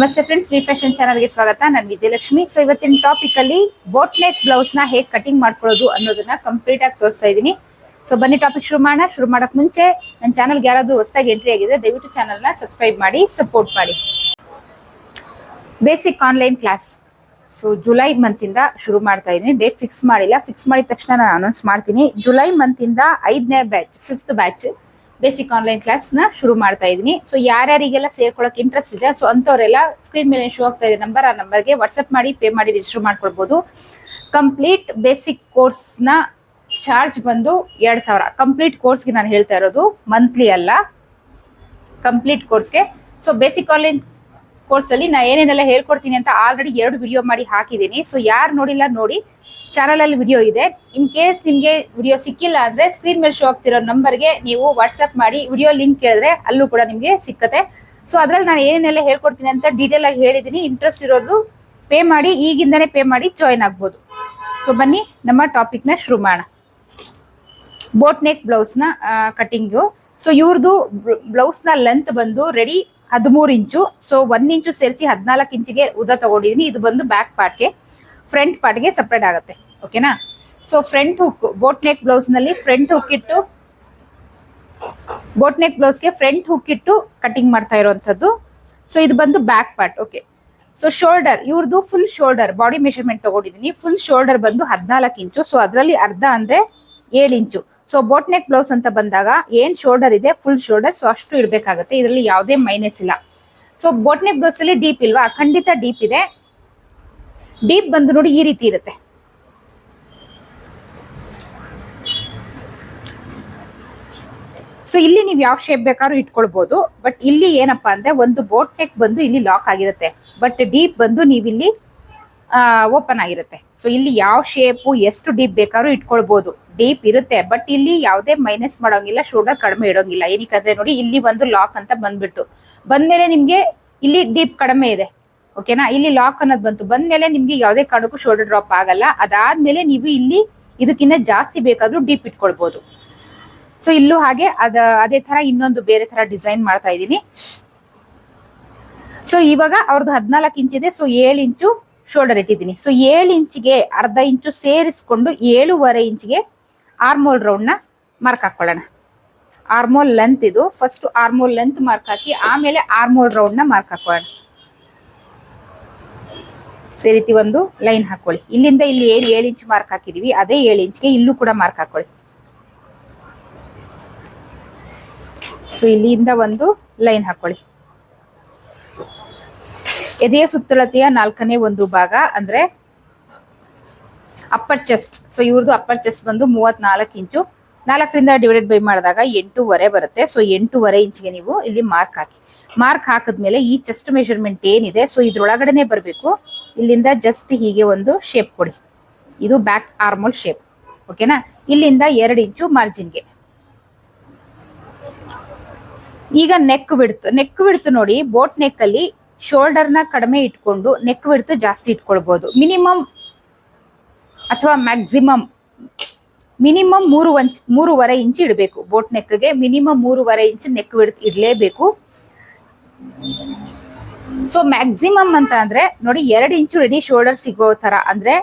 ನಮಸ್ತೆ friends V fashion ಚಾನಲ್ಗೆ ಸ್ವಾಗತ. ನಾನು ವಿಜಯಲಕ್ಷ್ಮಿ. ಸೊ ಇವತ್ತಿನ ಟಾಪಿಕ್ ಅಲ್ಲಿ ಬೋಟ್ ನೆಕ್ ಬ್ಲೌಸ್ನ ಹೇಗೆ ಕಟಿಂಗ್ ಮಾಡ್ಕೊಳ್ಳೋದು ಅನ್ನೋದನ್ನ ಕಂಪ್ಲೀಟ್ ಆಗಿ ತೋರಿಸ್ತಾ ಇದ್ದೀನಿ. ಸೊ ಬನ್ನಿ ಟಾಪಿಕ್ ಶುರು ಮಾಡೋಣ. ಶುರು ಮಾಡಕ್ ಮುಂಚೆ ನನ್ನ ಚಾನಲ್ಗೆ ಯಾರಾದ್ರೂ ಹೊಸದಾಗಿ ಎಂಟ್ರಿ ಆಗಿದೆ ದಯವಿಟ್ಟು ಚಾನಲ್ನ ಸಬ್ಸ್ಕ್ರೈಬ್ ಮಾಡಿ ಸಪೋರ್ಟ್ ಮಾಡಿ. Basic online class so July month ಇಂದ ಶುರು ಮಾಡ್ತಾ ಇದೀನಿ ಡೇಟ್ ಫಿಕ್ಸ್ ಮಾಡಿಲ್ಲ. ಫಿಕ್ಸ್ ಮಾಡಿದ ತಕ್ಷಣ ನಾನು ಅನೌನ್ಸ್ ಮಾಡ್ತೀನಿ. ಜುಲೈ ಮಂತ್ ಇಂದ ಐದನೇ batch fifth batch basic online ಕ್ಲಾಸ್ನ ಶುರು ಮಾಡ್ತಾ ಇದ್ದೀನಿ. ಸೊ ಯಾರ್ಯಾರಿಗೆಲ್ಲ ಸೇರ್ಕೊಳ್ಳೋಕೆ ಇಂಟ್ರೆಸ್ಟ್ ಇದೆ ಸೊ ಅಂಥವರೆಲ್ಲ ಸ್ಕ್ರೀನ್ ಮೇಲೆ ಶೋ ಆಗ್ತಾ ಇದೆ ನಂಬರ್ ಆ ನಂಬರ್ಗೆ ವಾಟ್ಸಪ್ ಮಾಡಿ ಪೇ ಮಾಡಿ ರಿಜಿಸ್ಟರ್ ಮಾಡ್ಕೊಳ್ಬೋದು. ಕಂಪ್ಲೀಟ್ ಬೇಸಿಕ್ ಕೋರ್ಸ್ನ ಚಾರ್ಜ್ ಬಂದು ಎರಡು ಸಾವಿರ. ಕಂಪ್ಲೀಟ್ ಕೋರ್ಸ್ಗೆ ನಾನು ಹೇಳ್ತಾ ಇರೋದು ಮಂತ್ಲಿ ಅಲ್ಲ. ಕಂಪ್ಲೀಟ್ ಕೋರ್ಸ್ಗೆ ಸೊ ಬೇಸಿಕ್ ಆನ್ಲೈನ್ ಕೋರ್ಸ್ ಅಲ್ಲಿ ನಾ ಏನೇನೆಲ್ಲ ಹೇಳ್ಕೊಡ್ತೀನಿ ಅಂತ ಆಲ್ರೆಡಿ ಎರಡು ವಿಡಿಯೋ ಮಾಡಿ ಹಾಕಿದ್ದೀನಿ. ಸೊ ಯಾರು ನೋಡಿಲ್ಲ ನೋಡಿ ಚಾನಲ್ ಅಲ್ಲಿ ವಿಡಿಯೋ ಇದೆ. ಇನ್ ಕೇಸ್ ನಿಮ್ಗೆ ವಿಡಿಯೋ ಸಿಕ್ಕಿಲ್ಲ ಅಂದ್ರೆ ಸ್ಕ್ರೀನ್ ಮೇಲೆ ಶೋ ಆಗ್ತಿರೋ ನಂಬರ್ಗೆ ನೀವು ವಾಟ್ಸಪ್ ಮಾಡಿ ವಿಡಿಯೋ ಲಿಂಕ್ ಕೇಳಿದ್ರೆ ಅಲ್ಲೂ ಕೂಡ ನಿಮ್ಗೆ ಸಿಕ್ಕತ್ತೆ. ಸೊ ಅದ್ರಲ್ಲಿ ನಾನು ಏನೆಲ್ಲ ಹೇಳ್ಕೊಡ್ತೀನಿ ಅಂತ ಡೀಟೇಲ್ ಆಗಿ ಹೇಳಿದ್ದೀನಿ ಇಂಟ್ರೆಸ್ಟ್ ಇರೋದು ಪೇ ಮಾಡಿ, ಈಗಿಂದನೇ ಪೇ ಮಾಡಿ ಜಾಯಿನ್ ಆಗ್ಬೋದು. ಸೊ ಬನ್ನಿ, ನಮ್ಮ ಟಾಪಿಕ್ನ ಶುರು ಮಾಡೋಣ. ಬೋಟ್ ನೆಕ್ ಬ್ಲೌಸ್ನ ಕಟಿಂಗು ಸೊ ಇವ್ರದ್ದು ಬ್ಲೌಸ್ನ ಲೆಂತ್ ಬಂದು ರೆಡಿ ಹದಿಮೂರು ಇಂಚು. ಸೊ ಒಂದ್ ಇಂಚು ಸೇರಿಸಿ ಹದಿನಾಲ್ಕು ಇಂಚಿಗೆ ಉದ್ದ ತಗೊಂಡಿದೀನಿ. ಇದು ಬಂದು ಬ್ಯಾಕ್ ಪಾರ್ಟ್ಗೆ ಫ್ರಂಟ್ ಪಾರ್ಟ್ಗೆ ಸಪ್ರೇಟ್ ಆಗುತ್ತೆ. ಓಕೆನಾ so front hook boat neck ಬ್ಲೌಸ್ನಲ್ಲಿ front hook ಇಟ್ಟು ಬೋಟ್ ನೆಕ್ ಬ್ಲೌಸ್ಗೆ ಫ್ರಂಟ್ ಹುಕ್ ಇಟ್ಟು ಕಟಿಂಗ್ ಮಾಡ್ತಾ ಇರುವಂತದ್ದು ಸೊ ಇದು ಬಂದು back part okay so shoulder ಇವ್ರದ್ದು ಫುಲ್ ಶೋಲ್ಡರ್ ಬಾಡಿ ಮೆಷರ್ಮೆಂಟ್ ತಗೊಂಡಿದ್ದೀನಿ ಫುಲ್ ಶೋಲ್ಡರ್ ಬಂದು ಹದಿನಾಲ್ಕು ಇಂಚು. ಸೊ ಅದರಲ್ಲಿ ಅರ್ಧ ಅಂದ್ರೆ ಏಳು ಇಂಚು. ಸೊ ಬೋಟ್ ನೆಕ್ ಬ್ಲೌಸ್ ಅಂತ ಬಂದಾಗ ಏನ್ ಶೋಲ್ಡರ್ ಇದೆ ಫುಲ್ ಶೋಲ್ಡರ್ ಸೊ ಅಷ್ಟು ಇಡಬೇಕಾಗುತ್ತೆ. ಇದರಲ್ಲಿ ಯಾವುದೇ ಮೈನಸ್ ಇಲ್ಲ. ಸೊ ಬೋಟ್ ನೆಕ್ ಬ್ಲೌಸ್ ಅಲ್ಲಿ ಡೀಪ್ ಇಲ್ವಾ? ಖಂಡಿತ ಡೀಪ್ ಇದೆ. ಡೀಪ್ ಬಂದು ನೋಡಿ ಈ ರೀತಿ ಇರುತ್ತೆ. ಸೊ ಇಲ್ಲಿ ನೀವು ಯಾವ ಶೇಪ್ ಬೇಕಾದ್ರೂ ಇಟ್ಕೊಳ್ಬಹುದು ಬಟ್ ಇಲ್ಲಿ ಏನಪ್ಪಾ ಅಂದ್ರೆ ಒಂದು ಬೋಟ್ ನೆಕ್ ಬಂದು ಇಲ್ಲಿ ಲಾಕ್ ಆಗಿರುತ್ತೆ. ಬಟ್ ಡೀಪ್ ಬಂದು ನೀವಿಲ್ಲಿ ಓಪನ್ ಆಗಿರುತ್ತೆ. ಸೊ ಇಲ್ಲಿ ಯಾವ ಶೇಪು ಎಷ್ಟು ಡೀಪ್ ಬೇಕಾದ್ರೂ ಇಟ್ಕೊಳ್ಬಹುದು ಡೀಪ್ ಇರುತ್ತೆ. ಬಟ್ ಇಲ್ಲಿ ಯಾವುದೇ ಮೈನಸ್ ಮಾಡೋಂಗಿಲ್ಲ ಶೋಲ್ಡರ್ ಕಡಿಮೆ ಇಡೋಂಗಿಲ್ಲ. ಏನಕ್ಕಂದ್ರೆ ನೋಡಿ, ಇಲ್ಲಿ ಒಂದು ಲಾಕ್ ಅಂತ ಬಂದ್ಬಿಡ್ತು. ಬಂದ್ಮೇಲೆ ನಿಮ್ಗೆ ಇಲ್ಲಿ ಡೀಪ್ ಕಡಿಮೆ ಇದೆ. ಓಕೆನಾ? ಇಲ್ಲಿ ಲಾಕ್ ಅನ್ನೋದು ಬಂತು. ಬಂದ್ಮೇಲೆ ನಿಮ್ಗೆ ಯಾವುದೇ ಕಾರಣಕ್ಕೂ ಶೋಲ್ಡರ್ ಡ್ರಾಪ್ ಆಗಲ್ಲ. ಅದಾದ್ಮೇಲೆ ನೀವು ಇಲ್ಲಿ ಇದಕ್ಕಿಂತ ಜಾಸ್ತಿ ಬೇಕಾದ್ರೂ ಡೀಪ್ ಇಟ್ಕೊಳ್ಬಹುದು ಸೊ ಇಲ್ಲೂ ಹಾಗೆ ಅದ, ಅದೇ ತರ ಇನ್ನೊಂದು ಬೇರೆ ತರ ಡಿಸೈನ್ ಮಾಡ್ತಾ ಇದ್ದೀನಿ. ಸೊ ಇವಾಗ ಅವ್ರದ್ದು ಹದಿನಾಲ್ಕು ಇಂಚ್ ಇದೆ. ಸೊ ಏಳು ಇಂಚು ಶೋಲ್ಡರ್ ಇಟ್ಟಿದ್ದೀನಿ. ಸೊ ಏಳು ಇಂಚಿಗೆ ಅರ್ಧ ಇಂಚು ಸೇರಿಸ್ಕೊಂಡು ಏಳುವರೆ ಇಂಚಿಗೆ ಆರ್ಮೋಲ್ನ ಮಾರ್ಕ್ ಹಾಕೊಳ್ಳೋಣ. ಆರ್ಮೋಲ್ ಲೆಂತ್ ಇದು. ಫಸ್ಟ್ ಆರ್ಮೋಲ್ ಲೆಂತ್ ಮಾರ್ಕ್ ಹಾಕಿ ಆಮೇಲೆ ಆರ್ಮೋಲ್ನ ಮಾರ್ಕ್ ಹಾಕೊಳ್ಳೋಣ. ಸೊ ಈ ರೀತಿ ಒಂದು ಲೈನ್ ಹಾಕೊಳ್ಳಿ. ಇಲ್ಲಿಂದ ಇಲ್ಲಿ ಏನು ಏಳು ಇಂಚ್ ಮಾರ್ಕ್ ಹಾಕಿದೀವಿ. ಅದೇ ಏಳು ಇಂಚ್ಗೆ ಇಲ್ಲೂ ಕೂಡ ಮಾರ್ಕ್ ಹಾಕೊಳ್ಳಿ. ಸೊ ಇಲ್ಲಿಂದ ಒಂದು ಲೈನ್ ಹಾಕೊಳ್ಳಿ. ಎದೆಯ ಸುತ್ತಳತೆಯ ನಾಲ್ಕನೇ ಒಂದು ಭಾಗ ಅಂದ್ರೆ ಅಪ್ಪರ್ ಚೆಸ್ಟ್ ಸೊ ಇವ್ರದ್ದು ಅಪ್ಪರ್ ಚೆಸ್ಟ್ ಬಂದು ಮೂವತ್ನಾಲ್ಕು ಇಂಚು ನಾಲ್ಕರಿಂದ ಡಿವೈಡೆಡ್ ಬೈ ಮಾಡಿದಾಗ ಎಂಟೂವರೆ ಬರುತ್ತೆ. ಸೊ ಎಂಟೂವರೆ ಇಂಚ್ಗೆ ನೀವು ಇಲ್ಲಿ ಮಾರ್ಕ್ ಹಾಕಿ. ಮಾರ್ಕ್ ಹಾಕಿದ್ಮೇಲೆ ಈ ಚೆಸ್ಟ್ ಮೆಷರ್ಮೆಂಟ್ ಏನಿದೆ? ಸೊ ಇದ್ರೊಳಗಡೆನೆ ಬರಬೇಕು. ಇಲ್ಲಿಂದ ಜಸ್ಟ್ ಹೀಗೆ ಒಂದು ಶೇಪ್ ಕೊಡಿ. ಇದು ಬ್ಯಾಕ್ ಆರ್ಮೋಲ್ ಶೇಪ್ ಓಕೆನಾ ಇಲ್ಲಿಂದ ಎರಡು ಇಂಚು ಮಾರ್ಜಿನ್ಗೆ ಈಗ ನೆಕ್ ಬಿಡ್ತು ನೆಕ್ ಬಿಡ್ತು ನೋಡಿ ಬೋಟ್ ನೆಕ್ ಅಲ್ಲಿ ಶೋಲ್ಡರ್ನ ಕಡಿಮೆ ಇಟ್ಕೊಂಡು ನೆಕ್ ಬಿಡ್ತು ಜಾಸ್ತಿ ಇಟ್ಕೊಳ್ಬಹುದು ಮಿನಿಮಮ್ ಅಥವಾ ಮ್ಯಾಕ್ಸಿಮಮ್ ಮಿನಿಮಮ್ ಮೂರು ಇಂಚ್ ಮೂರುವರೆ ಇಂಚ್ ಇಡಬೇಕು. ಬೋಟ್ ನೆಕ್ಗೆ ಮಿನಿಮಮ್ ಮೂರುವರೆ ಇಂಚ್ ನೆಕ್ ಬಿಡ್ತು ಇಡಲೇಬೇಕು. ಸೊ ಮ್ಯಾಕ್ಸಿಮಮ್ ಅಂತ ಅಂದ್ರೆ ನೋಡಿ ಎರಡು ಇಂಚು ರೆಡಿ ಶೋಲ್ಡರ್ ಸಿಗೋ ತರ ಅಂದ್ರೆ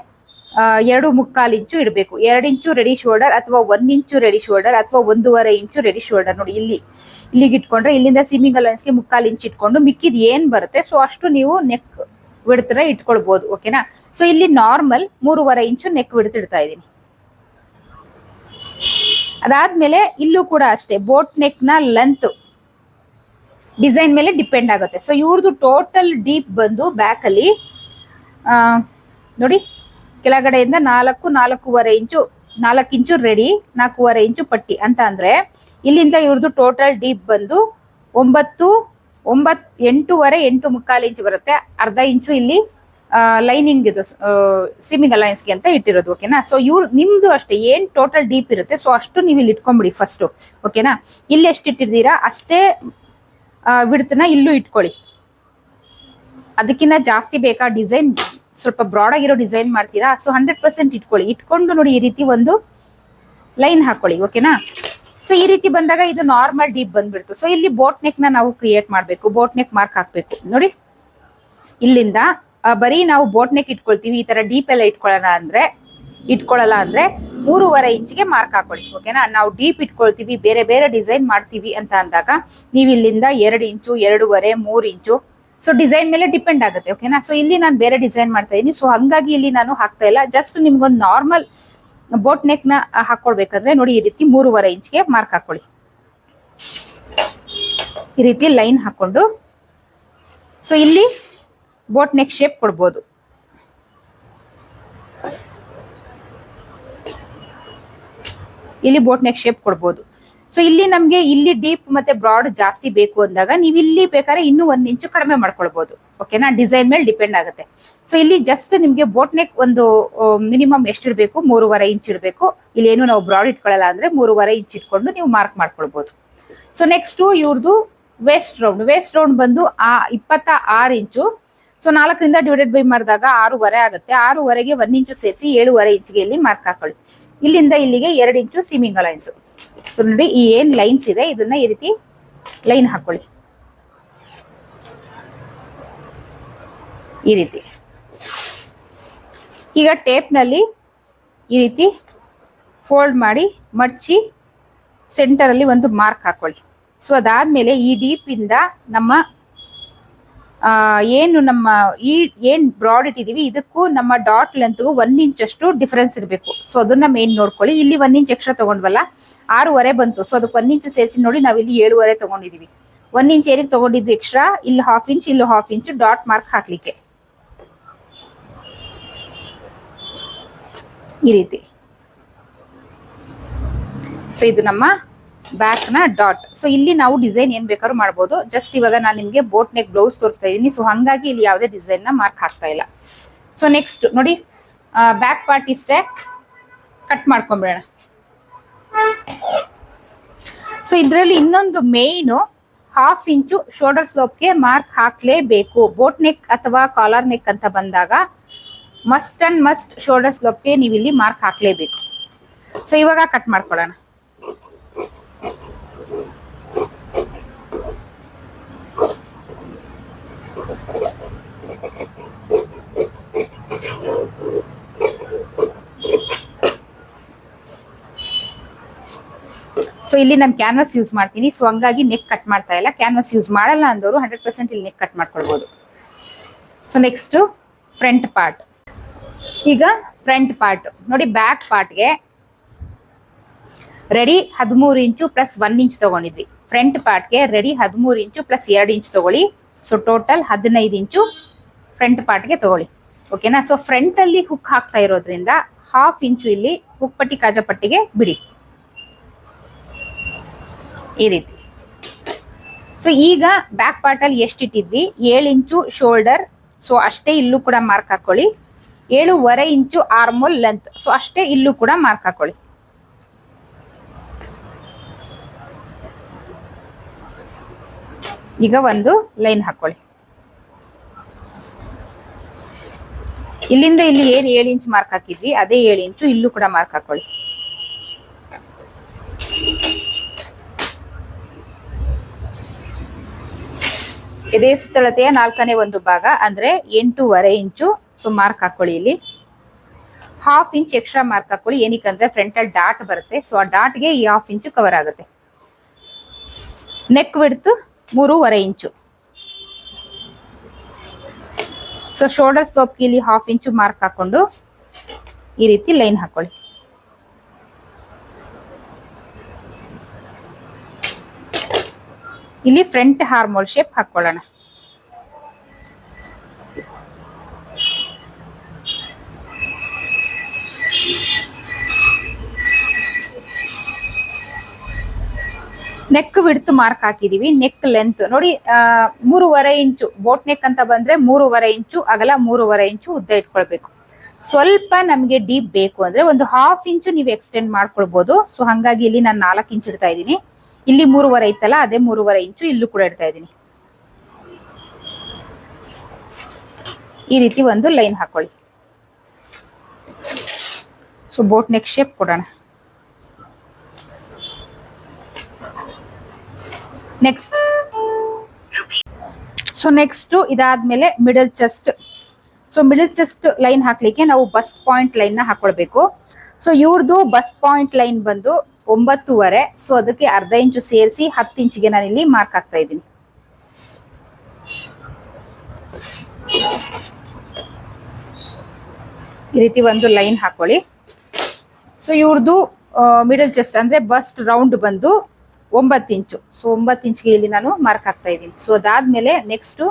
ಎರಡು ಮುಕ್ಕಾಲು ಇಂಚು ಇಡಬೇಕು. ಎರಡು ಇಂಚು ರೆಡಿ ಶೋಲ್ಡರ್ ಅಥವಾ ಒಂದ್ ಇಂಚು ರೆಡಿ ಶೋಲ್ಡರ್ ಅಥವಾ ಒಂದೂವರೆ ಇಂಚು ರೆಡಿ ಶೋಲ್ಡರ್ ನೋಡಿ ಇಲ್ಲಿ, ಇಲ್ಲಿಗೆ ಇಟ್ಕೊಂಡ್ರೆ ಇಲ್ಲಿಂದ ಸಿಮಿಂಗ್ ಅಲೈನ್ಸ್ಗೆ ಮುಕ್ಕಾಲು ಇಂಚು ಇಟ್ಕೊಂಡು ಮಿಕ್ಕಿದ್ ಏನ್ ಬರುತ್ತೆ? ಸೊ ಅಷ್ಟು ನೀವು ನೆಕ್ ಬಿಡ್ತರ ಇಟ್ಕೊಳ್ಬಹುದು ಓಕೆನಾ ಸೊ ಇಲ್ಲಿ ನಾರ್ಮಲ್ ಮೂರುವರೆ ಇಂಚು ನೆಕ್ ಬಿಡ್ತು ಇಡ್ತಾ ಇದ್ದೀನಿ. ಅದಾದ್ಮೇಲೆ ಇಲ್ಲೂ ಕೂಡ ಅಷ್ಟೇ ಬೋಟ್ ನೆಕ್ನ ಲೆಂತ್ ಡಿಸೈನ್ ಮೇಲೆ ಡಿಪೆಂಡ್ ಆಗುತ್ತೆ. ಸೊ ಇವ್ರದ್ದು ಟೋಟಲ್ ಡೀಪ್ ಬಂದು ಬ್ಯಾಕಲ್ಲಿ ನೋಡಿ, ಕೆಳಗಡೆಯಿಂದ ನಾಲ್ಕು, ನಾಲ್ಕೂವರೆ ಇಂಚು, ನಾಲ್ಕು ಇಂಚು ರೆಡಿ ನಾಲ್ಕೂವರೆ ಇಂಚು ಪಟ್ಟಿ ಅಂತ ಅಂದರೆ, ಇಲ್ಲಿಂದ ಇವ್ರದ್ದು ಟೋಟಲ್ ಡೀಪ್ ಬಂದು ಒಂಬತ್ತು, ಒಂಬತ್, ಎಂಟೂವರೆ, ಎಂಟು ಮುಕ್ಕಾಲು ಇಂಚು ಬರುತ್ತೆ. ಅರ್ಧ ಇಂಚು ಇಲ್ಲಿ ಲೈನಿಂಗ್ ಇದು ಸಿಮಿಂಗ್ ಅಲೈನ್ಸ್ಗೆ ಅಂತ ಇಟ್ಟಿರೋದು ಓಕೆನಾ ಸೊ ಇವ್ರು ನಿಮ್ಮದು ಅಷ್ಟೇ, ಏನು ಟೋಟಲ್ ಡೀಪ್ ಇರುತ್ತೆ ಸೊ ಅಷ್ಟು ನೀವು ಇಲ್ಲಿ ಇಟ್ಕೊಂಬಿಡಿ ಫಸ್ಟು ಓಕೆನಾ ಇಲ್ಲಿ ಎಷ್ಟು ಇಟ್ಟಿದ್ದೀರಾ? ಅಷ್ಟೇ ಬಿಡ್ತನ ಇಲ್ಲೂ ಇಟ್ಕೊಳ್ಳಿ. ಅದಕ್ಕಿಂತ ಜಾಸ್ತಿ ಬೇಕಾ ಡಿಸೈನ್? ಸ್ವಲ್ಪ ಬ್ರಾಡ್ ಆಗಿರೋ ಡಿಸೈನ್ ಮಾಡ್ತೀರಾ? ಸೊ ಹಂಡ್ರೆಡ್ ಪರ್ಸೆಂಟ್ ಇಟ್ಕೊಳ್ಳಿ. ಇಟ್ಕೊಂಡು ನೋಡಿ ಈ ರೀತಿ ಒಂದು ಲೈನ್ ಹಾಕೊಳ್ಳಿ, ಓಕೆನಾ? ಸೊ ಈ ರೀತಿ ಬಂದಾಗ ಇದು ನಾರ್ಮಲ್ ಡೀಪ್ ಬಂದ್ಬಿಡ್ತು. ಸೊ ಇಲ್ಲಿ ಬೋಟ್ ನೆಕ್ ನಾವು ಕ್ರಿಯೇಟ್ ಮಾಡಬೇಕು. ಬೋಟ್ ನೆಕ್ ಮಾರ್ಕ್ ಹಾಕ್ಬೇಕು. ನೋಡಿ. ಇಲ್ಲಿಂದ ಬರೀ ನಾವು ಬೋಟ್ ನೆಕ್ ಇಟ್ಕೊಳ್ತೀವಿ. ಈ ತರ ಡೀಪ್ ಎಲ್ಲ ಇಟ್ಕೊಳ್ಳೋಣ ಅಂದ್ರೆ, ಇಟ್ಕೊಳ್ಳಲ್ಲ ಅಂದ್ರೆ ಮೂರುವರೆ ಇಂಚಿಗೆ ಮಾರ್ಕ್ ಹಾಕೊಳ್ಳಿ ಓಕೆನಾ ನಾವು ಡೀಪ್ ಇಟ್ಕೊಳ್ತೀವಿ, ಬೇರೆ ಬೇರೆ ಡಿಸೈನ್ ಮಾಡ್ತೀವಿ ಅಂತ ಅಂದಾಗ ನೀವು ಇಲ್ಲಿಂದ ಎರಡು ಇಂಚು, ಎರಡೂವರೆ, ಮೂರು ಇಂಚು ಸೊ ಡಿಸೈನ್ ಮೇಲೆ ಡಿಪೆಂಡ್ ಆಗುತ್ತೆ ಓಕೆನಾ ಸೊ ಇಲ್ಲಿ ನಾನು ಬೇರೆ ಡಿಸೈನ್ ಮಾಡ್ತಾ ಇದ್ದೀನಿ ಸೊ ಹಂಗಾಗಿ ಇಲ್ಲಿ ನಾನು ಹಾಕ್ತಾ ಇಲ್ಲ ಜಸ್ಟ್ ನಿಮ್ಗೊಂದು ನಾರ್ಮಲ್ ಬೋಟ್ ನೆಕ್ನ ಹಾಕೊಳ್ಬೇಕಂದ್ರೆ ನೋಡಿ ಈ ರೀತಿ ಮೂರುವರೆ ಇಂಚ್ಗೆ ಮಾರ್ಕ್ ಹಾಕೊಳ್ಳಿ. ಈ ರೀತಿ ಲೈನ್ ಹಾಕೊಂಡು ಸೊ ಇಲ್ಲಿ ಬೋಟ್ ನೆಕ್ ಶೇಪ್ ಕೊಡ್ಬೋದು. ಇಲ್ಲಿ ಬೋಟ್ ನೆಕ್ ಶೇಪ್ ಕೊಡ್ಬೋದು. ಸೊ ಇಲ್ಲಿ ನಮ್ಗೆ ಇಲ್ಲಿ ಡೀಪ್ ಮತ್ತೆ ಬ್ರಾಡ್ ಜಾಸ್ತಿ ಬೇಕು ಅಂದಾಗ ನೀವು ಇಲ್ಲಿ ಬೇಕಾದ್ರೆ ಇನ್ನೂ ಒಂದ್ ಇಂಚು ಕಡಿಮೆ ಮಾಡ್ಕೊಳ್ಬಹುದು ಓಕೆನಾ ಡಿಸೈನ್ ಮೇಲೆ ಡಿಪೆಂಡ್ ಆಗುತ್ತೆ. ಸೊ ಇಲ್ಲಿ ಜಸ್ಟ್ ನಿಮ್ಗೆ ಬೋಟ್ ನೆಕ್ ಒಂದು ಮಿನಿಮಮ್ ಎಷ್ಟು ಮೂರುವರೆ ಇಂಚ್ ಇಡಬೇಕು ಇಲ್ಲಿ ಏನು ನಾವು ಬ್ರಾಡ್ ಇಟ್ಕೊಳ್ಳಲ್ಲ ಅಂದ್ರೆ ಮೂರುವರೆ ಇಂಚ್ ಇಟ್ಕೊಂಡು ನೀವು ಮಾರ್ಕ್ ಮಾಡ್ಕೊಳ್ಬಹುದು ಸೊ ನೆಕ್ಸ್ಟ್ ಇವ್ರದ್ದು ವೇಸ್ಟ್ ರೌಂಡ್ ವೇಸ್ಟ್ ರೌಂಡ್ ಬಂದು ಆ ಇಪ್ಪತ್ತ ಆರು ಇಂಚು ಸೊ ನಾಲ್ಕರಿಂದ ಡಿವೈಡೆಡ್ ಬೈ ಮಾಡಿದಾಗ ಆರೂವರೆ ಆಗುತ್ತೆ. ಆರೂವರೆಗೆ ಒಂದ್ ಇಂಚು ಸೇರಿಸಿ ಏಳುವರೆ ಇಂಚಿಗೆ ಇಲ್ಲಿ ಮಾರ್ಕ್ ಹಾಕೊಳ್ಳಿ. ಇಲ್ಲಿಂದ ಇಲ್ಲಿಗೆ ಎರಡು ಇಂಚು ಸೀಮಿಂಗ್ ಲೈನ್ಸ್ ಸೊ ನೋಡಿ ಈ ಏನ್ ಲೈನ್ಸ್ ಇದೆ, ಇದನ್ನ ಈ ರೀತಿ ಲೈನ್ ಹಾಕೊಳ್ಳಿ. ಈ ರೀತಿ. ಈಗ ಟೇಪ್ನಲ್ಲಿ ಈ ರೀತಿ ಫೋಲ್ಡ್ ಮಾಡಿ, ಮಡ್ಚಿ ಸೆಂಟರಲ್ಲಿ ಒಂದು ಮಾರ್ಕ್ ಹಾಕೊಳ್ಳಿ. ಸೊ ಅದಾದ್ಮೇಲೆ ಈ ಡೀಪಿಂದ ನಮ್ಮ ಏನು ನಮ್ಮ ಈ, ಏನ್ ಬ್ರಾಡ್ ಇಟ್ಟಿದೀವಿ, ಇದಕ್ಕೂ ನಮ್ಮ ಡಾಟ್ ಲೆಂತ್ ಒನ್ ಇಂಚ್ ಅಷ್ಟು ಡಿಫರೆನ್ಸ್ ಇರಬೇಕು. ಸೊ ಅದನ್ನ ಮೇನ್ ನೋಡ್ಕೊಳ್ಳಿ. ಇಲ್ಲಿ ಒನ್ ಇಂಚ್ ಎಕ್ಸ್ಟ್ರಾ ತಗೊಂಡ್ವಲ್ಲ, ಆರೂವರೆ ಬಂತು. ಸೊ ಅದಕ್ಕೆ ಒನ್ ಇಂಚ್ ಸೇರಿಸಿ ನೋಡಿ ನಾವು ಇಲ್ಲಿ ಏಳುವರೆ ತಗೊಂಡಿದೀವಿ. ಒನ್ ಇಂಚ್ ಏನಕ್ಕೆ ತಗೊಂಡಿದ್ದು ಎಕ್ಸ್ಟ್ರಾ ಇಲ್ಲಿ ಹಾಫ್ ಇಂಚ್ ಇಲ್ಲಿ ಹಾಫ್ ಇಂಚ್ ಡಾಟ್ ಮಾರ್ಕ್ ಹಾಕ್ಲಿಕ್ಕೆ. ಈ ರೀತಿ. ಸೊ ಇದು ನಮ್ಮ ಬ್ಯಾಕ್ನ ಡಾಟ್. ಸೊ ಇಲ್ಲಿ ನಾವು ಡಿಸೈನ್ ಏನ್ ಬೇಕಾದ್ರು ಮಾಡ್ಬೋದು. ಜಸ್ಟ್ ಇವಾಗ ನಾನು ನಿಮ್ಗೆ ಬೋಟ್ ನೆಕ್ ಬ್ಲೌಸ್ ತೋರಿಸ್ತಾ ಇದ್ದೀನಿ ಸೊ ಹಂಗಾಗಿ ಇಲ್ಲಿ ಯಾವುದೇ ಡಿಸೈನ್ನ ಮಾರ್ಕ್ ಹಾಕ್ತಾ ಇಲ್ಲ. ಸೊ ನೆಕ್ಸ್ಟ್ ನೋಡಿ ಬ್ಯಾಕ್ ಪಾರ್ಟ್ ಇಷ್ಟೇ ಕಟ್ ಮಾಡ್ಕೊಂಬಿಡೋಣ. ಸೊ ಇದರಲ್ಲಿ ಇನ್ನೊಂದು ಮೇಯ್ನು ಹಾಫ್ ಇಂಚು ಶೋಲ್ಡರ್ ಸ್ಲೋಪ್ಗೆ ಮಾರ್ಕ್ ಹಾಕ್ಲೇಬೇಕು. ಬೋಟ್ ನೆಕ್ ಅಥವಾ ಕಾಲರ್ ನೆಕ್ ಅಂತ ಬಂದಾಗ ಮಸ್ಟ್ ಅಂಡ್ ಮಸ್ಟ್ ಶೋಲ್ಡರ್ ಸ್ಲೋಪ್ಗೆ ನೀವು ಇಲ್ಲಿ ಮಾರ್ಕ್ ಹಾಕ್ಲೇಬೇಕು. ಸೊ ಇವಾಗ ಕಟ್ ಮಾಡ್ಕೊಳ್ಳೋಣ. ಸೊ ಇಲ್ಲಿ ನಾನು ಕ್ಯಾನ್ವಾಸ್ ಯೂಸ್ ಮಾಡ್ತೀನಿ. ಸೊ ಹಂಗಾಗಿ ನೆಕ್ ಕಟ್ ಮಾಡ್ತಾ ಇಲ್ಲ. ಕ್ಯಾನ್ವಾಸ್ ಯೂಸ್ ಮಾಡಲ್ಲ ಅಂದವರು ಹಂಡ್ರೆಡ್ ಪರ್ಸೆಂಟ್ ಇಲ್ಲಿ ನೆಕ್ ಕಟ್ ಮಾಡ್ಕೊಳ್ಬೋದು. ಸೊ ನೆಕ್ಸ್ಟ್ ಫ್ರಂಟ್ ಪಾರ್ಟ್ ಈಗ ಫ್ರಂಟ್ ಪಾರ್ಟ್ ನೋಡಿ ಬ್ಯಾಕ್ ಪಾರ್ಟ್ಗೆ ರೆಡಿ ಹದಿಮೂರು ಇಂಚು ಪ್ಲಸ್ ಒನ್ ಇಂಚ್ ತಗೊಂಡಿದ್ವಿ. ಫ್ರಂಟ್ ಪಾರ್ಟ್ಗೆ ರೆಡಿ ಹದಿಮೂರು ಇಂಚು ಪ್ಲಸ್ ಎರಡು ಇಂಚ್ ತಗೊಳ್ಳಿ. ಸೊ ಟೋಟಲ್ ಹದಿನೈದು ಇಂಚು ಫ್ರಂಟ್ ಪಾರ್ಟ್ಗೆ ತಗೊಳ್ಳಿ. ಓಕೆನಾ ಸೊ ಫ್ರಂಟ್ ಅಲ್ಲಿ ಹುಕ್ ಹಾಕ್ತಾ ಇರೋದ್ರಿಂದ ಹಾಫ್ ಇಂಚು ಇಲ್ಲಿ ಹುಕ್ ಪಟ್ಟಿ ಕಾಜಪಟ್ಟಿಗೆ ಬಿಡಿ. ಈ ರೀತಿ. ಸೊ ಈಗ ಬ್ಯಾಕ್ ಪಾರ್ಟ್ ಅಲ್ಲಿ ಎಷ್ಟು ಇಟ್ಟಿದ್ವಿ? ಏಳು ಇಂಚು ಶೋಲ್ಡರ್ ಸೊ ಅಷ್ಟೇ ಇಲ್ಲೂ ಕೂಡ ಮಾರ್ಕ್ ಹಾಕೊಳ್ಳಿ. ಏಳುವರೆ ಇಂಚು ಆರ್ಮೋಲ್ ಲೆಂತ್ ಸೊ ಅಷ್ಟೇ ಇಲ್ಲೂ ಕೂಡ ಮಾರ್ಕ್ ಹಾಕೊಳ್ಳಿ. ಈಗ ಒಂದು ಲೈನ್ ಹಾಕೊಳ್ಳಿ. ಇಲ್ಲಿಂದ ಇಲ್ಲಿ ಏನು ಏಳು ಇಂಚ್ ಮಾರ್ಕ್ ಹಾಕಿದ್ವಿ? ಅದೇ ಏಳು ಇಂಚು ಇಲ್ಲೂ ಕೂಡ ಮಾರ್ಕ್ ಹಾಕೊಳ್ಳಿ. ಇದೇ ಸುತ್ತಳತೆಯ ನಾಲ್ಕನೇ ಒಂದು ಭಾಗ ಅಂದ್ರೆ ಎಂಟೂವರೆ ಇಂಚು. ಸೊ ಮಾರ್ಕ್ ಹಾಕೊಳ್ಳಿ ಇಲ್ಲಿ. ಹಾಫ್ ಇಂಚ್ ಎಕ್ಸ್ಟ್ರಾ ಮಾರ್ಕ್ ಹಾಕೊಳ್ಳಿ. ಏನಕ್ಕಂದ್ರೆ ಫ್ರಂಟಲ್ ಡಾಟ್ ಬರುತ್ತೆ. ಸೊ ಆ ಡಾಟ್ಗೆ ಈ ಹಾಫ್ ಇಂಚು ಕವರ್ ಆಗುತ್ತೆ. ನೆಕ್ ಬಿಡ್ತು ಮೂರುವರೆ ಇಂಚು. ಸೊ ಶೋಲ್ಡರ್ ಸ್ಲೋಪ್ಗೆ ಇಲ್ಲಿ ಹಾಫ್ ಇಂಚು ಮಾರ್ಕ್ ಹಾಕೊಂಡು ಈ ರೀತಿ ಲೈನ್ ಹಾಕೊಳ್ಳಿ. ಇಲ್ಲಿ ಫ್ರಂಟ್ ಹಾರ್ಮೋಲ್ ಶೇಪ್ ಹಾಕೊಳ್ಳೋಣ. ನೆಕ್ ವಿಡ್ತ್ ಮಾರ್ಕ್ ಹಾಕಿದೀವಿ. ನೆಕ್ ಲೆಂತ್ ನೋಡಿ ಮೂರುವರೆ ಇಂಚು ಬೋಟ್ ನೆಕ್ ಅಂತ ಬಂದ್ರೆ ಮೂರುವರೆ ಇಂಚು, ಅಗಲ ಮೂರುವರೆ ಇಂಚು ಉದ್ದ ಇಟ್ಕೊಳ್ಬೇಕು. ಸ್ವಲ್ಪ ನಮಗೆ ಡೀಪ್ ಬೇಕು ಅಂದ್ರೆ ಒಂದು ಹಾಫ್ ಇಂಚು ನೀವು ಎಕ್ಸ್ಟೆಂಡ್ ಮಾಡ್ಕೊಳ್ಬಹುದು ಸೊ ಹಂಗಾಗಿ ಇಲ್ಲಿ ನಾನು ನಾಲ್ಕು ಇಂಚ್ ಇಡ್ತಾ ಇದ್ದೀನಿ. ಇಲ್ಲಿ ಮೂರುವರೆ ಇತ್ತಲ್ಲ ಅದೇ ಮೂರುವರೆ ಇಂಚು ಇಲ್ಲೂ ಕೂಡ ಇಡ್ತಾ ಇದ್ದೀನಿ. ಈ ರೀತಿ ಒಂದು ಲೈನ್ ಹಾಕೊಳ್ಳಿ. ಸೊ ಬೋಟ್ ನೆಕ್ ಶೇಪ್ ಕೊಡೋಣ. ನೆಕ್ಸ್ಟ್ ಸೊ ನೆಕ್ಸ್ಟ್ ಇದಾದ್ಮೇಲೆ middle chest so middle chest line ಹಾಕ್ಲಿಕ್ಕೆ ನಾವು ಬಸ್ಟ್ ಪಾಯಿಂಟ್ ಲೈನ್ನ ಹಾಕೊಳ್ಬೇಕು. ಸೊ ಇವ್ರದ್ದು ಬಸ್ಟ್ ಪಾಯಿಂಟ್ ಲೈನ್ ಬಂದು ಒಂಬತ್ತುವರೆ. ಸೊ ಅದಕ್ಕೆ ಅರ್ಧ ಇಂಚು ಸೇರಿಸಿ ಹತ್ತು ಇಂಚಿಗೆ ನಾನು ಇಲ್ಲಿ ಮಾರ್ಕ್ ಹಾಕ್ತಾ ಇದ್ದೀನಿ. ಈ ರೀತಿ ಒಂದು ಲೈನ್ ಹಾಕೊಳ್ಳಿ. ಸೊ ಇವ್ರದ್ದು ಮಿಡಲ್ ಚೆಸ್ಟ್ ಅಂದ್ರೆ ಬಸ್ಟ್ ರೌಂಡ್ ಬಂದು ಒಂಬತ್ತು ಇಂಚು. ಸೊ ಒಂಬತ್ತು ಇಂಚಿಗೆ ಇಲ್ಲಿ ನಾನು ಮಾರ್ಕ್ ಹಾಕ್ತಾ ಇದ್ದೀನಿ. ಸೊ ಅದಾದ್ಮೇಲೆ ನೆಕ್ಸ್ಟ್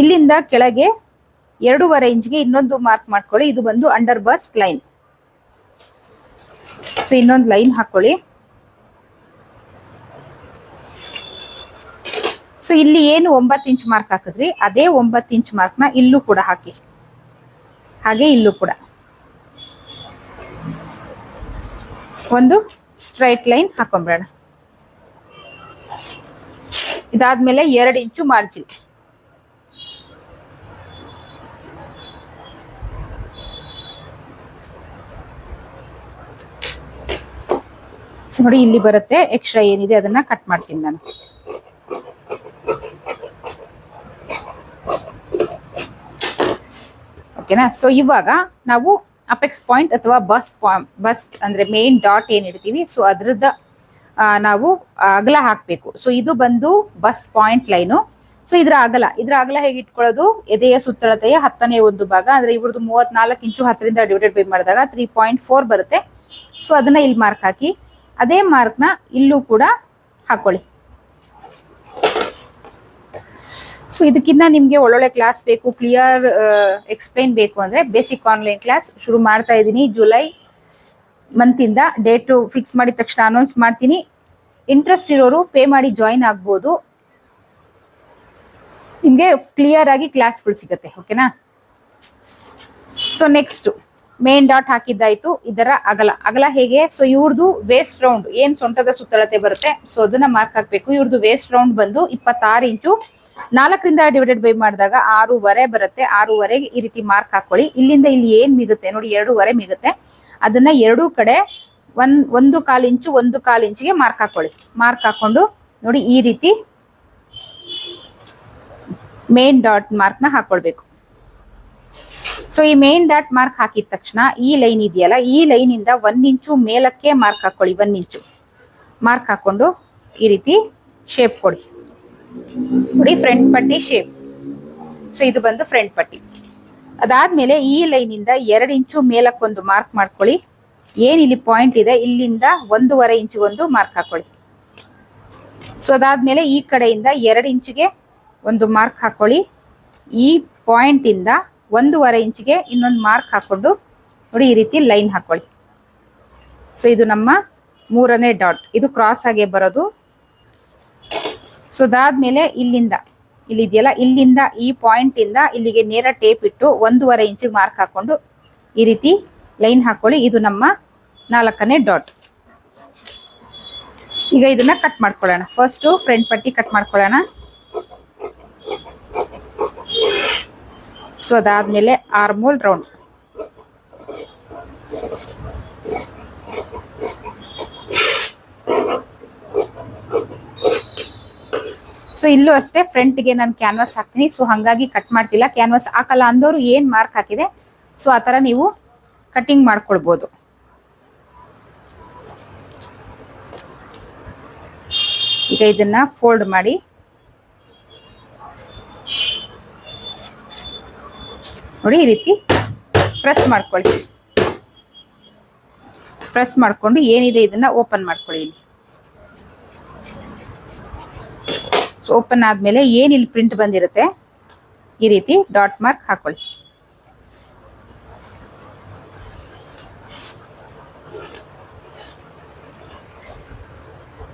ಇಲ್ಲಿಂದ ಕೆಳಗೆ ಎರಡೂವರೆ ಇಂಚ್ಗೆ ಇನ್ನೊಂದು ಮಾರ್ಕ್ ಮಾಡ್ಕೊಳ್ಳಿ. ಇದು ಬಂದು ಅಂಡರ್ ಬಸ್ಟ್ ಲೈನ್ ಸೊ ಇನ್ನೊಂದು ಲೈನ್ ಹಾಕೊಳ್ಳಿ. ಸೊ ಇಲ್ಲಿ ಏನು ಒಂಬತ್ತು ಇಂಚ್ ಮಾರ್ಕ್ ಹಾಕಿದ್ರಿ, ಅದೇ ಒಂಬತ್ತು ಇಂಚ್ ಮಾರ್ಕ್ನ ಇಲ್ಲೂ ಕೂಡ ಹಾಕಿ. ಹಾಗೆ ಇಲ್ಲೂ ಕೂಡ. ಒಂದು ಸ್ಟ್ರೈಟ್ ಲೈನ್ ಹಾಕೊಂಡ್ಬಿಡೋಣ. ಇದಾದ್ಮೇಲೆ ಎರಡು ಇಂಚು ಮಾರ್ಜಿನ್. ಸೊ ನೋಡಿ ಇಲ್ಲಿ ಬರುತ್ತೆ ಎಕ್ಸ್ಟ್ರಾ ಏನಿದೆ ಅದನ್ನ ಕಟ್ ಮಾಡ್ತೀನಿ ನಾನು. ಓಕೆನಾ ಸೊ ಇವಾಗ ನಾವು ಅಪೆಕ್ಸ್ ಪಾಯಿಂಟ್ ಅಥವಾ ಬಸ್ ಬಸ್ ಅಂದ್ರೆ ಮೇನ್ ಡಾಟ್ ಏನ್ ಇಡ್ತೀವಿ? ಸೊ ಅದ್ರದ ನಾವು ಅಗಲ ಹಾಕ್ಬೇಕು. ಸೊ ಇದು ಬಂದು ಬಸ್ ಪಾಯಿಂಟ್ ಲೈನು ಸೊ ಇದ್ರ ಅಗಲ ಇದ್ರ ಅಗಲ ಹೇಗೆ ಇಟ್ಕೊಳ್ಳೋದು? ಎದೆಯ ಸುತ್ತಳತೆಯ ಹತ್ತನೇ ಒಂದು ಭಾಗ. ಅಂದ್ರೆ ಇವ್ರದ್ದು ಮೂವತ್ನಾಲ್ಕು ಇಂಚು ಹತ್ತರಿಂದ ಡಿವೈಡೆಡ್ ಬೈ ಮಾಡಿದಾಗ ತ್ರೀ ಪಾಯಿಂಟ್ ಫೋರ್ ಬರುತ್ತೆ. ಸೊ ಅದನ್ನ ಇಲ್ಲಿ ಮಾರ್ಕ್ ಹಾಕಿ. ಅದೇ ಮಾರ್ಕ್ನ ಇಲ್ಲೂ ಕೂಡ ಹಾಕೊಳ್ಳಿ. ಸೊ ಇದಕ್ಕಿಂತ ನಿಮಗೆ ಒಳ್ಳೊಳ್ಳೆ ಕ್ಲಾಸ್ ಬೇಕು ಕ್ಲಿಯರ್ ಎಕ್ಸ್ಪ್ಲೈನ್ ಬೇಕು ಅಂದರೆ ಬೇಸಿಕ್ ಆನ್ಲೈನ್ ಕ್ಲಾಸ್ ಶುರು ಮಾಡ್ತಾ ಇದ್ದೀನಿ. ಜುಲೈ ಮಂತಿಂದ ಡೇಟು ಫಿಕ್ಸ್ ಮಾಡಿದ ತಕ್ಷಣ ಅನೌನ್ಸ್ ಮಾಡ್ತೀನಿ. ಇಂಟ್ರೆಸ್ಟ್ ಇರೋರು ಪೇ ಮಾಡಿ ಜಾಯಿನ್ ಆಗ್ಬೋದು. ನಿಮಗೆ ಕ್ಲಿಯರ್ ಆಗಿ ಕ್ಲಾಸ್ಗಳು ಸಿಗುತ್ತೆ ಓಕೆನಾ ಸೊ ನೆಕ್ಸ್ಟ್ ಮೇನ್ ಡಾಟ್ ಹಾಕಿದ್ದಾಯ್ತು, ಇದರ ಅಗಲ. ಅಗಲ ಹೇಗೆ? ಸೊ ಇವ್ರದ್ದು ವೇಸ್ಟ್ ರೌಂಡ್ ಏನ್ ಸೊಂಟದ ಸುತ್ತಳತೆ ಬರುತ್ತೆ? ಸೊ ಅದನ್ನ ಮಾರ್ಕ್ ಹಾಕ್ಬೇಕು. ಇವ್ರದ್ದು ವೇಸ್ಟ್ ರೌಂಡ್ ಬಂದು ಇಪ್ಪತ್ತಾರು ಇಂಚು. ನಾಲ್ಕರಿಂದ ಡಿವೈಡೆಡ್ ಬೈ ಮಾಡಿದಾಗ ಆರೂವರೆ ಬರುತ್ತೆ. ಆರೂವರೆಗೆ ಈ ರೀತಿ ಮಾರ್ಕ್ ಹಾಕೊಳ್ಳಿ. ಇಲ್ಲಿಂದ ಇಲ್ಲಿ ಏನ್ ಮಿಗುತ್ತೆ? ನೋಡಿ, ಎರಡೂವರೆ ಮಿಗುತ್ತೆ. ಅದನ್ನ ಎರಡೂ ಕಡೆ ಒಂದ್, ಒಂದು ಕಾಲು ಇಂಚು, ಒಂದು ಕಾಲು ಇಂಚಿಗೆ ಮಾರ್ಕ್ ಹಾಕೊಳ್ಳಿ. ಮಾರ್ಕ್ ಹಾಕೊಂಡು, ನೋಡಿ, ಈ ರೀತಿ ಮೇನ್ ಡಾಟ್ ಮಾರ್ಕ್ನ ಹಾಕೊಳ್ಬೇಕು. ಸೊ ಈ ಮೇನ್ ಡಾಟ್ ಮಾರ್ಕ್ ಹಾಕಿದ ತಕ್ಷಣ ಈ ಲೈನ್ ಇದೆಯಲ್ಲ, ಈ ಲೈನ್ ಇಂದ ಒಂದ್ ಇಂಚು ಮೇಲಕ್ಕೆ ಮಾರ್ಕ್ ಹಾಕೊಳ್ಳಿ ಒಂದ್ ಇಂಚು ಮಾರ್ಕ್ ಹಾಕೊಂಡು ಈ ರೀತಿ ಶೇಪ್ ಕೊಡಿ. ನೋಡಿ ಫ್ರಂಟ್ ಪಟ್ಟಿ ಶೇಪ್ ಸೊ ಇದು ಬಂದು ಫ್ರಂಟ್ ಪಟ್ಟಿ. ಅದಾದ್ಮೇಲೆ ಈ ಲೈನ್ ಇಂದ ಎರಡು ಇಂಚು ಮೇಲಕ್ಕೊಂದು ಮಾರ್ಕ್ ಮಾಡ್ಕೊಳ್ಳಿ. ಏನ್ ಇಲ್ಲಿ ಪಾಯಿಂಟ್ ಇದೆ, ಇಲ್ಲಿಂದ ಒಂದೂವರೆ ಇಂಚು ಒಂದು ಮಾರ್ಕ್ ಹಾಕೊಳ್ಳಿ. ಸೊ ಅದಾದ್ಮೇಲೆ ಈ ಕಡೆಯಿಂದ ಎರಡು ಇಂಚಿಗೆ ಒಂದು ಮಾರ್ಕ್ ಹಾಕೊಳ್ಳಿ. ಈ ಪಾಯಿಂಟ್ ಇಂದ ಒಂದೂವರೆ ಇಂಚಿಗೆ ಇನ್ನೊಂದು ಮಾರ್ಕ್ ಹಾಕೊಂಡು ನೋಡಿ ಈ ರೀತಿ ಲೈನ್ ಹಾಕೊಳ್ಳಿ. ಸೊ ಇದು ನಮ್ಮ ಮೂರನೇ ಡಾಟ್. ಇದು ಕ್ರಾಸ್ ಆಗೇ ಬರೋದು. ಸೊ ಅದಾದ್ಮೇಲೆ ಇಲ್ಲಿಂದ ಇಲ್ಲಿ ಇದೆಯಲ್ಲ ಇಲ್ಲಿಂದ ಈ ಪಾಯಿಂಟ್ ಇಂದ ಇಲ್ಲಿಗೆ ನೇರ ಟೇಪ್ ಇಟ್ಟು ಒಂದೂವರೆ ಇಂಚಿಗೆ ಮಾರ್ಕ್ ಹಾಕೊಂಡು ಈ ರೀತಿ ಲೈನ್ ಹಾಕೊಳ್ಳಿ. ಇದು ನಮ್ಮ ನಾಲ್ಕನೇ ಡಾಟ್. ಈಗ ಇದನ್ನ ಕಟ್ ಮಾಡ್ಕೊಳ್ಳೋಣ. ಫಸ್ಟ್ ಫ್ರಂಟ್ ಪಟ್ಟಿ ಕಟ್ ಮಾಡ್ಕೊಳ್ಳೋಣ. ಸೊ ಅದಾದ್ಮೇಲೆ ಆರ್ಮೋಲ್ ರೌಂಡ್ ಸೊ ಇಲ್ಲೂ ಅಷ್ಟೇ ಫ್ರಂಟ್ಗೆ ನಾನು ಕ್ಯಾನ್ವಾಸ್ ಹಾಕ್ತೀನಿ. ಸೊ ಹಾಗಾಗಿ ಕಟ್ ಮಾಡ್ತಿಲ್ಲ. ಕ್ಯಾನ್ವಾಸ್ ಹಾಕಲ್ಲ ಅಂದವರು ಏನು ಮಾರ್ಕ್ ಹಾಕಿದೆ? ಸೊ ಆ ಥರ ನೀವು ಕಟಿಂಗ್ ಮಾಡ್ಕೊಳ್ಬೋದು. ಈಗ ಇದನ್ನ ಫೋಲ್ಡ್ ಮಾಡಿ. ನೋಡಿ ಈ ರೀತಿ ಪ್ರೆಸ್ ಮಾಡ್ಕೊಳ್ಳಿ. ಪ್ರೆಸ್ ಮಾಡ್ಕೊಂಡು ಏನಿದೆ ಇದನ್ನ ಓಪನ್ ಮಾಡ್ಕೊಳ್ಳಿ ಇಲ್ಲಿ. ಸೊ ಓಪನ್ ಆದ್ಮೇಲೆ ಏನ್ ಇಲ್ಲಿ ಪ್ರಿಂಟ್ ಬಂದಿರುತ್ತೆ, ಈ ರೀತಿ ಡಾಟ್ ಮಾರ್ಕ್ ಹಾಕೊಳ್ಳಿ.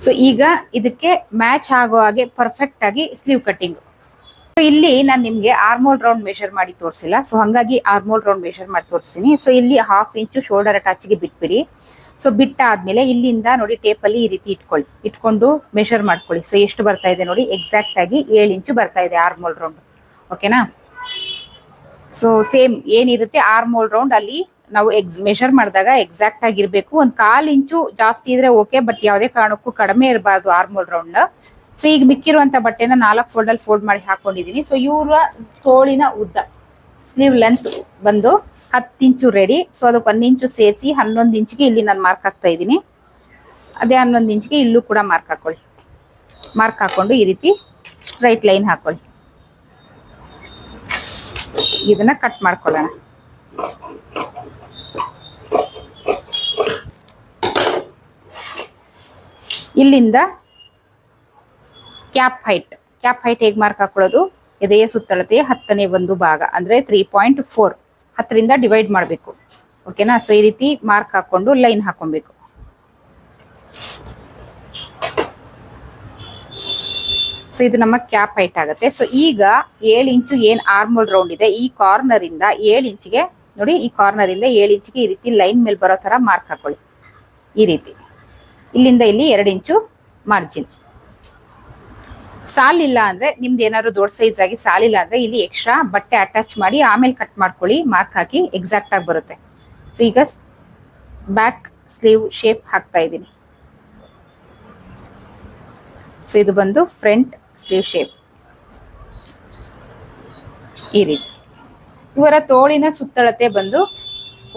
ಸೊ ಈಗ ಇದಕ್ಕೆ ಮ್ಯಾಚ್ ಆಗೋ ಹಾಗೆ ಪರ್ಫೆಕ್ಟ್ ಆಗಿ ಸ್ಲೀವ್ ಕಟ್ಟಿಂಗ್ ಇಲ್ಲಿ ನಾನು ನಿಮ್ಗೆ ಆರ್ಮೋಲ್ ರೌಂಡ್ ಮೆಷರ್ ಮಾಡಿ ತೋರಿಸಿಲ್ಲ. ಸೊ ಹಂಗಾಗಿ ಆರ್ಮೋಲ್ ರೌಂಡ್ ಮೆಷರ್ ಮಾಡಿ ತೋರಿಸ್ತೀನಿ. ಸೊ ಇಲ್ಲಿ ಹಾಫ್ ಇಂಚು ಶೋಲ್ಡರ್ ಅಟ್ಯಾಚ್ಗೆ ಬಿಟ್ಬಿಡಿ. ಸೊ ಬಿಟ್ಟಾದ್ಮೇಲೆ ಇಲ್ಲಿಂದ ನೋಡಿ ಟೇಪಲ್ಲಿ ಈ ರೀತಿ ಇಟ್ಕೊಳ್ಳಿ ಇಟ್ಕೊಂಡು ಮೆಷರ್ ಮಾಡ್ಕೊಳ್ಳಿ. ಸೊ ಎಷ್ಟು ಬರ್ತಾ ಇದೆ ನೋಡಿ ಎಕ್ಸಾಕ್ಟ್ ಆಗಿ ಏಳು ಇಂಚು ಬರ್ತಾ ಇದೆ ಆರ್ಮೋಲ್ ರೌಂಡ್ ಓಕೆನಾ ಸೊ ಸೇಮ್ ಏನಿರುತ್ತೆ ಆರ್ಮೋಲ್ ರೌಂಡ್ ಅಲ್ಲಿ ನಾವು ಎಕ್ಸ್ ಮೆಷರ್ ಮಾಡಿದಾಗ ಎಕ್ಸಾಕ್ಟ್ ಆಗಿರ್ಬೇಕು. ಒಂದು ಕಾಲು ಇಂಚು ಜಾಸ್ತಿ ಇದ್ರೆ ಓಕೆ ಬಟ್ ಯಾವುದೇ ಕಾರಣಕ್ಕೂ ಕಡಿಮೆ ಇರಬಾರ್ದು ಆರ್ಮೋಲ್ ರೌಂಡ್ ಸೊ ಈಗ ಮಿಕ್ಕಿರುವಂತ ಬಟ್ಟೆನ ನಾಲ್ಕು ಫೋಲ್ಡ್ ಅಲ್ಲಿ ಫೋಲ್ಡ್ ಮಾಡಿ ಹಾಕೊಂಡಿದೀನಿ. ಸೊ ಇವರ ತೋಳಿನ ಉದ್ದ ಸ್ಲೀವ್ ಲೆಂತ್ ಬಂದು ಹತ್ತು ಇಂಚು ರೆಡಿ ಸೊ ಅದಕ್ಕೆ ಒಂದು ಇಂಚು ಸೇರಿಸಿ ಹನ್ನೊಂದು ಇಂಚಿಗೆ ಇಲ್ಲಿ ನಾನು ಮಾರ್ಕ್ ಹಾಕ್ತಾ ಇದ್ದೀನಿ ಅದೇ ಹನ್ನೊಂದು ಇಂಚಿಗೆ ಇಲ್ಲೂ ಕೂಡ ಮಾರ್ಕ್ ಹಾಕೊಳ್ಳಿ. ಮಾರ್ಕ್ ಹಾಕೊಂಡು ಈ ರೀತಿ ಸ್ಟ್ರೈಟ್ ಲೈನ್ ಹಾಕೊಳ್ಳಿ. ಇದನ್ನ ಕಟ್ ಮಾಡ್ಕೊಳ್ಳೋಣ. ಇಲ್ಲಿಂದ ಕ್ಯಾಪ್ ಹೈಟ್ ಕ್ಯಾಪ್ ಹೈಟ್ ಹೇಗೆ ಮಾರ್ಕ್ ಹಾಕೊಳ್ಳೋದು? ಎದೆಯ ಸುತ್ತಳತೆಯ ಹತ್ತನೇ ಒಂದು ಭಾಗ, ಅಂದ್ರೆ ತ್ರೀ ಪಾಯಿಂಟ್ ಫೋರ್ ಹತ್ತರಿಂದ ಡಿವೈಡ್ ಮಾಡಬೇಕು. ಓಕೆನಾ ಸೊ ಈ ರೀತಿ ಮಾರ್ಕ್ ಹಾಕೊಂಡು ಲೈನ್ ಹಾಕೊಬೇಕು. ಸೊ ಇದು ನಮ್ಮ ಕ್ಯಾಪ್ ಹೈಟ್ ಆಗುತ್ತೆ. ಸೊ ಈಗ ಏಳು ಇಂಚು ಏನು ಆರ್ಮೋಲ್ ರೌಂಡ್ ಇದೆ, ಈ ಕಾರ್ನರ್ ಇಂದ ಏಳು ಇಂಚಿಗೆ, ನೋಡಿ ಈ ಕಾರ್ನರ್ ಇಂದ ಏಳು ಇಂಚಿಗೆ ಈ ರೀತಿ ಲೈನ್ ಮೇಲೆ ಬರೋ ತರ ಮಾರ್ಕ್ ಹಾಕೊಳ್ಳಿ. ಈ ರೀತಿ. ಇಲ್ಲಿಂದ ಇಲ್ಲಿ ಎರಡು ಇಂಚು ಮಾರ್ಜಿನ್ ಸಾಲಿಲ್ಲ ಅಂದ್ರೆ ನಿಮ್ದು ಏನಾದ್ರು ದೊಡ್ಡ ಸೈಜ್ ಆಗಿ ಸಾಲಿಲ್ಲ ಅಂದ್ರೆ ಇಲ್ಲಿ ಎಕ್ಸ್ಟ್ರಾ ಬಟ್ಟೆ ಅಟ್ಯಾಚ್ ಮಾಡಿ ಆಮೇಲೆ ಕಟ್ ಮಾಡ್ಕೊಳ್ಳಿ ಮಾರ್ಕ್ ಹಾಕಿ ಎಕ್ಸಾಕ್ಟ್ ಆಗಿ ಬರುತ್ತೆ. ಸೊ ಈಗ ಬ್ಯಾಕ್ ಸ್ಲೀವ್ ಶೇಪ್ ಹಾಕ್ತಾ ಇದ್ದೀನಿ. ಸೊ ಇದು ಬಂದು ಫ್ರಂಟ್ ಸ್ಲೀವ್ ಶೇಪ್ ಈ ರೀತಿ. ಇವರ ತೋಳಿನ ಸುತ್ತಳತೆ ಬಂದು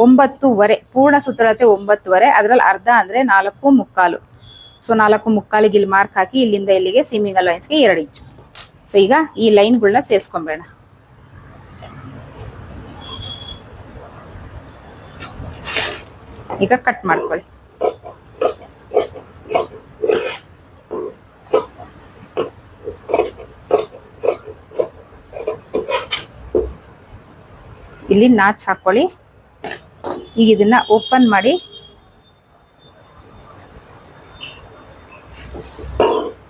ಒಂಬತ್ತುವರೆ, ಪೂರ್ಣ ಸುತ್ತಳತೆ ಒಂಬತ್ತುವರೆ, ಅದರಲ್ಲಿ ಅರ್ಧ ಅಂದ್ರೆ ನಾಲ್ಕು ಮುಕ್ಕಾಲು. ಸೊ ನಾಲ್ಕು ಮುಕ್ಕಾಲಿಗೆ ಇಲ್ಲಿ ಮಾರ್ಕ್ ಹಾಕಿ ಇಲ್ಲಿಂದ ಇಲ್ಲಿಗೆ ಸೀಮಿಂಗ್ ಅಲೈನ್ಸ್ಗೆ ಎರಡು ಇಂಚು ಸೊ ಈಗ ಈ ಲೈನ್ಗಳನ್ನ ಸೇರಿಸ್ಕೊಂಬೇಡ. ಈಗ ಕಟ್ ಮಾಡ್ಕೊಳ್ಳಿ. ಇಲ್ಲಿ ನಾಚ್ ಹಾಕೊಳ್ಳಿ. ಈಗ ಇದನ್ನ ಓಪನ್ ಮಾಡಿ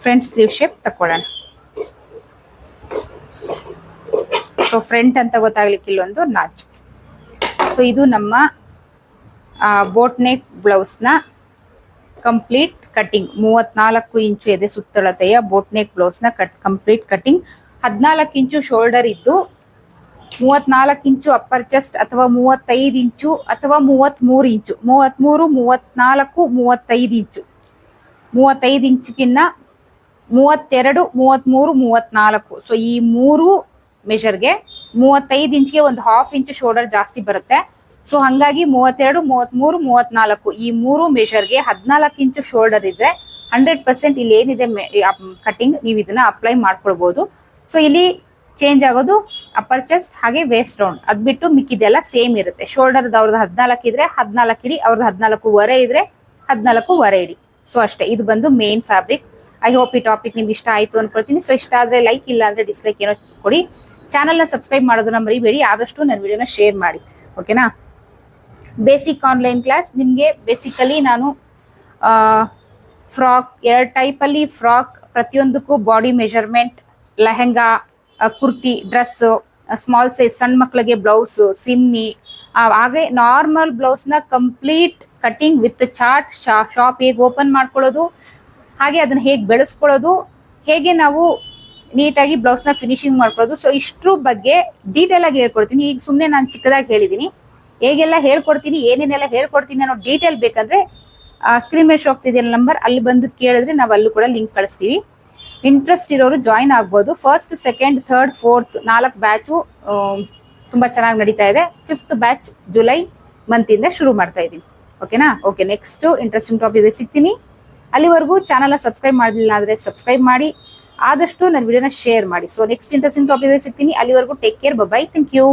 ಫ್ರಂಟ್ ಸ್ಲೀವ್ ಶೇಪ್ ತಕೊಳ್ಳೋಣ ಸೊ ಫ್ರಂಟ್ ಅಂತ ಗೊತ್ತಾಗ್ಲಿಕ್ಕೆ ಇಲ್ಲೊಂದು ನಾಚ್ ಸೊ ಇದು ನಮ್ಮ ಬೋಟ್ ನೆಕ್ ಬ್ಲೌಸ್ನ ಕಂಪ್ಲೀಟ್ ಕಟಿಂಗ್ ಮೂವತ್ನಾಲ್ಕು ಇಂಚು ಎದೆ ಸುತ್ತಳತೆಯ ಬೋಟ್ ನೆಕ್ ಬ್ಲೌಸ್ನ ಕಟ್ ಕಂಪ್ಲೀಟ್ ಕಟಿಂಗ್ ಹದಿನಾಲ್ಕು ಇಂಚು ಶೋಲ್ಡರ್ ಇದ್ದು, ಮೂವತ್ನಾಲ್ಕು ಇಂಚು ಅಪ್ಪರ್ ಚೆಸ್ಟ್ ಅಥವಾ ಮೂವತ್ತೈದು ಇಂಚು ಅಥವಾ ಮೂವತ್ತ್ಮೂರು ಇಂಚು. ಮೂವತ್ತ್ಮೂರು ಮೂವತ್ನಾಲ್ಕು, ಮೂವತ್ತೈದು ಇಂಚು. ಮೂವತ್ತೈದು ಇಂಚಿಗಿನ್ನ ಮೂವತ್ತೆರಡು ಮೂವತ್ತ್ಮೂರು ಮೂವತ್ನಾಲ್ಕು. ಸೊ ಈ ಮೂರು ಮೆಷರ್ಗೆ ಮೂವತ್ತೈದು ಇಂಚ್ಗೆ ಒಂದು ಹಾಫ್ ಇಂಚು ಶೋಲ್ಡರ್ ಜಾಸ್ತಿ ಬರುತ್ತೆ. ಸೊ ಹಂಗಾಗಿ ಮೂವತ್ತೆರಡು, ಮೂವತ್ಮೂರು, ಮೂವತ್ನಾಲ್ಕು ಈ ಮೂರು ಮೆಷರ್ಗೆ ಹದಿನಾಲ್ಕು ಇಂಚು ಶೋಲ್ಡರ್ ಇದ್ರೆ ಹಂಡ್ರೆಡ್ ಪರ್ಸೆಂಟ್ ಇಲ್ಲಿ ಏನಿದೆ ಕಟಿಂಗ್ ನೀವು ಇದನ್ನ ಅಪ್ಲೈ ಮಾಡ್ಕೊಳ್ಬಹುದು ಸೊ ಇಲ್ಲಿ ಚೇಂಜ್ ಆಗೋದು ಅಪ್ಪರ್ ಚೆಸ್ಟ್ ಹಾಗೆ ವೇಸ್ಟ್ ರೌಂಡ್ ಅದ್ ಬಿಟ್ಟು ಮಿಕ್ಕಿದೆಲ್ಲ ಸೇಮ್ ಇರುತ್ತೆ. ಶೋಲ್ಡರ್ ಅವ್ರದ್ದು ಹದಿನಾಲ್ಕು ಇದ್ರೆ ಹದಿನಾಲ್ಕು ಇಡಿ, ಅವ್ರದ್ದು ಹದಿನಾಲ್ಕೂವರೆ ಇದ್ರೆ ಹದಿನಾಲ್ಕೂವರೆ ಇಡಿ. ಸೊ ಅಷ್ಟೇ. ಇದು ಬಂದು ಮೇನ್ ಫ್ಯಾಬ್ರಿಕ್ ಐ ಹೋಪ್ ಈ ಟಾಪಿಕ್ ನಿಮ್ಗೆ ಇಷ್ಟ ಆಯ್ತು ಅನ್ಕೊಳ್ತೀನಿ. ಸೊ ಇಷ್ಟ ಆದ್ರೆ ಲೈಕ್ ಇಲ್ಲ ಅಂದ್ರೆ ಡಿಸ್ಲೈಕ್ ಏನೋ ಕೊಡಿ. ಚಾನಲ್ನ ಸಬ್ಸ್ಕ್ರೈಬ್ ಮಾಡೋದನ್ನ ಮರಿಬೇಡಿ. ಆದಷ್ಟು ನನ್ನ ವಿಡಿಯೋನ ಶೇರ್ ಮಾಡಿ. ಓಕೆನಾ ಬೇಸಿಕ್ ಆನ್ಲೈನ್ ಕ್ಲಾಸ್ ನಿಮಗೆ ಬೇಸಿಕಲಿ ನಾನು ಫ್ರಾಕ್ ಎರಡು ಟೈಪಲ್ಲಿ ಫ್ರಾಕ್ ಪ್ರತಿಯೊಂದಕ್ಕೂ body measurement lehenga kurti dress small size ಸಣ್ಣ ಮಕ್ಕಳಿಗೆ ಬ್ಲೌಸು ಸಿಮ್ಮಿ ಹಾಗೆ normal ಬ್ಲೌಸ್ನ complete cutting with chart shop ಹೇಗೆ ಓಪನ್ ಮಾಡ್ಕೊಳ್ಳೋದು ಹಾಗೆ ಅದನ್ನ ಹೇಗೆ ಬೆಳೆಸ್ಕೊಳ್ಳೋದು, ಹೇಗೆ ನಾವು ನೀಟಾಗಿ ಬ್ಲೌಸ್ನ ಫಿನಿಶಿಂಗ್ ಮಾಡ್ಕೊಳ್ಳೋದು. ಸೊ ಇಷ್ಟ್ರ ಬಗ್ಗೆ ಡೀಟೇಲ್ ಆಗಿ ಹೇಳ್ಕೊಡ್ತೀನಿ. ಈಗ ಸುಮ್ಮನೆ ನಾನು ಚಿಕ್ಕದಾಗಿ ಹೇಳಿದ್ದೀನಿ ಹೇಗೆಲ್ಲ ಹೇಳ್ಕೊಡ್ತೀನಿ, ಏನೇನೆಲ್ಲ ಹೇಳ್ಕೊಡ್ತೀನಿ ಅನ್ನೋ ಡೀಟೇಲ್ ಬೇಕಂದ್ರೆ ಸ್ಕ್ರೀನ್ ಮೇಲೆ ಶೋ ಆಗ್ತಿದೆಯಲ್ಲ ನಂಬರ್ ಅಲ್ಲಿ ಬಂದು ಕೇಳಿದ್ರೆ ನಾವು ಅಲ್ಲೂ ಕೂಡ ಲಿಂಕ್ ಕಳಿಸ್ತೀವಿ. ಇಂಟ್ರೆಸ್ಟ್ ಇರೋರು ಜಾಯಿನ್ ಆಗ್ಬೋದು. ಫಸ್ಟ್ ಸೆಕೆಂಡ್ ಥರ್ಡ್ ಫೋರ್ತ್ ನಾಲ್ಕು ಬ್ಯಾಚು ತುಂಬ ಚೆನ್ನಾಗಿ ನಡೀತಾ ಇದೆ. ಫಿಫ್ತ್ ಬ್ಯಾಚ್ ಜುಲೈ ಮಂತಿಂದ ಶುರು ಮಾಡ್ತಾ ಇದ್ದೀನಿ ಓಕೆನಾ ಓಕೆ ನೆಕ್ಸ್ಟ್ ಇಂಟ್ರೆಸ್ಟಿಂಗ್ ಟಾಪಿಕ್ ಸಿಗ್ತೀನಿ. ಅಲ್ಲಿವರೆಗೂ ಚಾನಲ್ನ ಸಬ್ಸ್ಕ್ರೈಬ್ ಮಾಡಲಿಲ್ಲ ಆದರೆ ಸಬ್ಸ್ಕ್ರೈಬ್ ಮಾಡಿ, ಆದಷ್ಟು ನನ್ನ ವಿಡಿಯೋನ ಶೇರ್ ಮಾಡಿ. ಸೊ ನೆಕ್ಸ್ಟ್ ಇಂಟ್ರೆಸ್ಟಿಂಗ್ ಟಾಪಿಕ್ ಸಿಗ್ತೀನಿ. ಅಲ್ಲಿವರೆಗೂ take care bye thank you